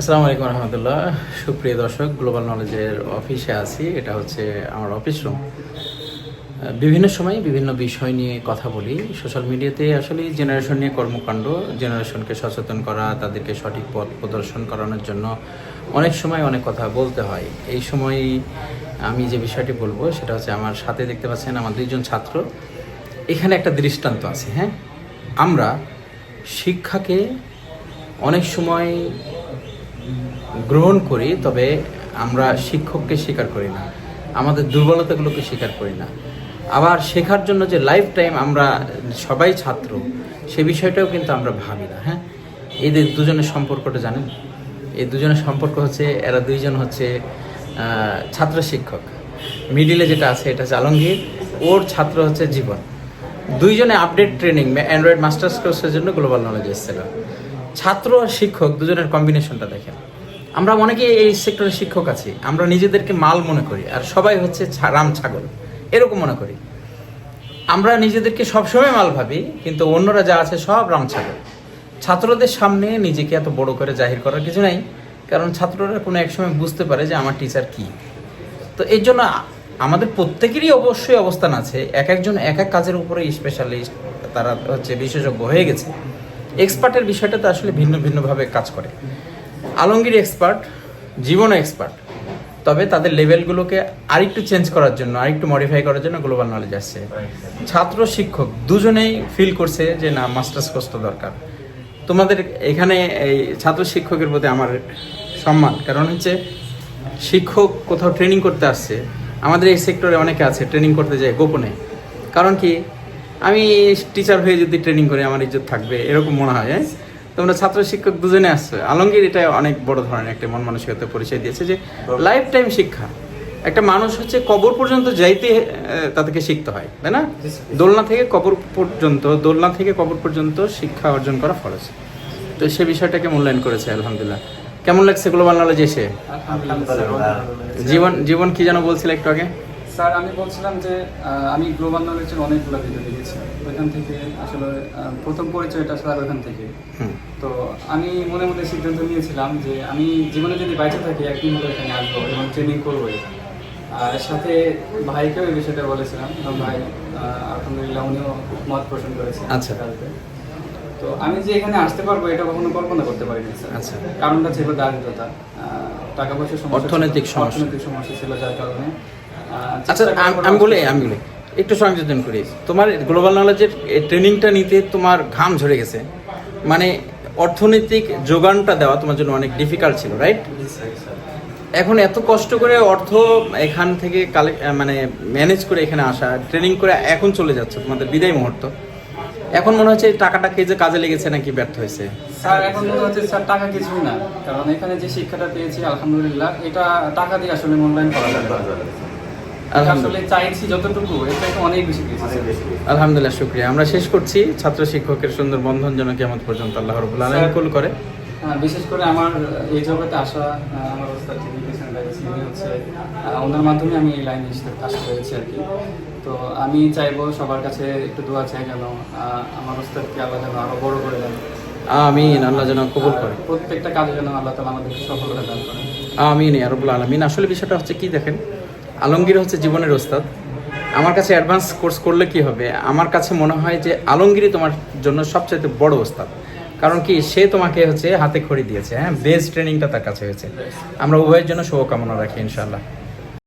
আসসালামু আলাইকুম রহমতুল্লাহ। সুপ্রিয় দর্শক গ্লোবাল নলেজের অফিসে আছি। এটা হচ্ছে আমার অফিস রুম। বিভিন্ন সময় বিভিন্ন বিষয় নিয়ে কথা বলি। সোশ্যাল মিডিয়াতে আসলে জেনারেশন নিয়ে কর্মকাণ্ড জেনারেশনকে সচেতন করা, তাদেরকে সঠিক পথ প্রদর্শন করানোর জন্য অনেক সময় অনেক কথা বলতে হয়। এই সময় আমি যে বিষয়টি বলব, সেটা হচ্ছে আমার সাথে দেখতে পাচ্ছেন আমার দুইজন ছাত্র। এখানে একটা দৃষ্টান্ত আছে হ্যাঁ? আমরা শিক্ষাকে অনেক সময় গ্রহণ করি, তবে আমরা শিক্ষককে স্বীকার করি না। আমাদের দুর্বলতাগুলোকে স্বীকার করি না। আবার শেখার জন্য যে লাইফ টাইম আমরা সবাই ছাত্র, সে বিষয়টাও কিন্তু আমরা ভাবি না হ্যাঁ? এদের দুজনের সম্পর্কটা জানেন? এই দুজনের সম্পর্ক হচ্ছে, এরা দুইজন হচ্ছে ছাত্র শিক্ষক। মিডিলে যেটা আছে, এটা আলমগীর, ওর ছাত্র হচ্ছে জীবন। দুইজনে আপডেট ট্রেনিং অ্যান্ড্রয়েড মাস্টার্স কোর্সের জন্য গ্লোবাল নলেজ এসেছিল। ছাত্র আর শিক্ষক দুজনের কম্বিনেশনটা দেখেন। আমরা অনেকে এই সেক্টরে শিক্ষক আছি, আমরা নিজেদেরকে মাল মনে করি, আর সবাই হচ্ছে রাম ছাগল, এরকম মনে করি। আমরা নিজেদেরকে সবসময় মাল ভাবি, কিন্তু অন্যরা যা আছে সব রাম ছাগল। ছাত্রদের সামনে নিজেকে এত বড় করে জাহির করার কিছু নাই, কারণ ছাত্ররা কোনো এক সময় বুঝতে পারে যে আমার টিচার কি। তো এর জন্য আমাদের প্রত্যেকেরই অবশ্যই অবস্থান আছে, এক একজন এক এক কাজের উপরে স্পেশালিস্ট তারা হচ্ছে বিশেষজ্ঞ হয়ে গেছে। এক্সপার্টের বিষয়টা তো আসলে ভিন্ন ভিন্নভাবে কাজ করে। আলমগীর এক্সপার্ট জীবনও এক্সপার্ট তবে তাদের লেভেলগুলোকে আরেকটু চেঞ্জ করার জন্য, আরেকটু মডিফাই করার জন্য গ্লোবাল নলেজ আসছে। ছাত্র, শিক্ষক, দুজনেই ফিল করছে যে না মাস্টার্স কোর্সটা দরকার। তোমাদের এখানে এই ছাত্র, শিক্ষকের প্রতি আমার সম্মান, কারণ হচ্ছে শিক্ষক কোথাও ট্রেনিং করতে আসছে। আমাদের এই সেক্টরে অনেকে আছে ট্রেনিং করতে যায় গোপনে। কারণ কি, আমি টিচার হয়ে যদি ট্রেনিং করি আমার ইজ্জত থাকবে, এরকম মনে হয় হ্যাঁ? তোমরা ছাত্র শিক্ষক দুজনে আসছো আলমগীর এটা অনেক বড় ধরনের একটা মন মানসিকতা পরিচয় দিয়েছে যে লাইফ টাইম শিক্ষা। একটা মানুষ হচ্ছে কবর পর্যন্ত যাইতে তাদেরকে শিখতে হয় তাই না? দোলনা থেকে কবর পর্যন্ত দোলনা থেকে কবর পর্যন্ত শিক্ষা অর্জন করা ফরজ। তো সে বিষয়টাকে মূল্যায়ন করেছে আলহামদুলিল্লাহ। কেমন লাগছে গ্লোবাল নলেজ এসে? জীবন জীবন কি যেন বলছিল একটু আগে? স্যার আমি বলছিলাম যে আমি গ্লোবাল নলেজের অনেকগুলো ভিডিও দেখেছি ওইখান থেকে আসলে প্রথম পরিচয়টা স্যার ওইখান থেকে তো আমি মনে মনে সিদ্ধান্ত নিয়েছিলাম যে আমি জীবনে যদি বাইচে থাকি একদিন হলে এখানে আসব এবং ট্রেনিং করবোই আর সাথে ভাইকেও এই বিষয়টা বলেছিলাম ভাই আলহামদুলিল্লাহ উনিও মত পোষণ করেছেন আচ্ছা। কালকে। তো আমি যে এখানে আসতে পারব এটা কখনো কল্পনা করতে পারিনি স্যার আচ্ছা। কারণটা ছিল দারিদ্রতা টাকা পয়সার সমস্যা অর্থনৈতিক সমস্যা। ছিল যার কারণে আচ্ছা চেষ্টা আমি বলি আমি বলি। একটু সংযোজন করি। তোমার গ্লোবাল নলেজের ট্রেনিংটা নিতে তোমার ঘাম ঝরে গেছে। মানে অর্থনৈতিক যোগানটা দেওয়া তোমার জন্য অনেক ডিফিকাল্ট ছিল রাইট এখন এত কষ্ট করে অর্থ এখান থেকে কালে- মানে ম্যানেজ করে এখানে আসা ট্রেনিং করে এখন চলে যাচ্ছে তোমাদের বিদায় মুহূর্ত। এখন মনে হচ্ছে টাকাটা কে যে কাজে লেগেছে নাকি ব্যর্থ হয়েছে। স্যার এখন মনে হচ্ছে স্যার টাকা কিছুই না। কারণ এখানে যে শিক্ষাটা পেয়েছি আলহামদুলিল্লাহ এটা টাকা দিয়ে আসলে মূল্যায়ন করা যাবে। আসলে আলহামদুলিল্লাহ চাইছি যতটুকু এর থেকে অনেক বেশি আলহামদুলিল্লাহ শুক্রিয়া। আমরা শেষ করছি ছাত্র শিক্ষকের সুন্দর বন্ধন যেন কেমন পর্যন্ত আল্লাহ রবুল আলমিন কুল করে। বিশেষ করে আমার এই জগতে আসা আমার ওস্তাদ যিনি পেছনে হচ্ছে ওনার মাধ্যমে আমি এই লাইনে আসতে হয়েছি আর কি। তো আমি চাইব সবার কাছে একটু দোয়া চাই যেন আমার ওস্তাদকে আল্লাহ যেন আরও বড় করে দেন। আমিন আল্লাহ যেন কবুল করে। প্রত্যেকটা কাজে যেন আল্লাহ তালা আমাদেরকে সফলতা দান করেন। আমিন আরবুল আলমিন। আসলে বিষয়টা হচ্ছে কি দেখেন আলমগীর হচ্ছে জীবনের ওস্তাদ। আমার কাছে অ্যাডভান্স কোর্স করলে কি হবে? আমার কাছে মনে হয় যে আলমগীরই তোমার জন্য সবচেয়ে বড় ওস্তাদ। কারণ কি, সে তোমাকে হচ্ছে হাতে খড়ি দিয়েছে হ্যাঁ? বেস্ট ট্রেনিংটা তার কাছে হয়েছে। আমরা উভয়ের জন্য শুভকামনা রাখি, ইনশাআল্লাহ।